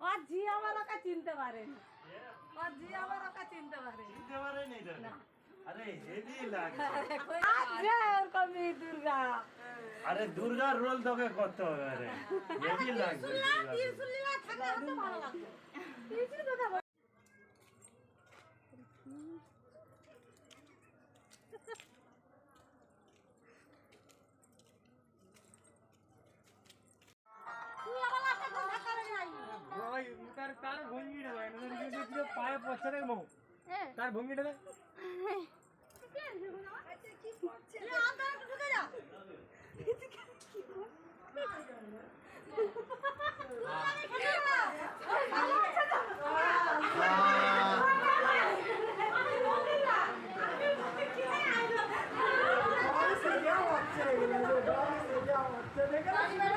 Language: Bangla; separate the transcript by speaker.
Speaker 1: আর জি আমার ওকে চিনতে পারেনি আর জি আমার ওকে চিনতে পারেনি
Speaker 2: চিনতে পারেনি তো? আরে হেভি লাগছে
Speaker 1: দুর্গা।
Speaker 2: আরে রোল তোকে করতে হবে আরে। হেভি লাগছে
Speaker 3: ওই তার তার ভঙ্গিটা না তার দেয়
Speaker 1: তুই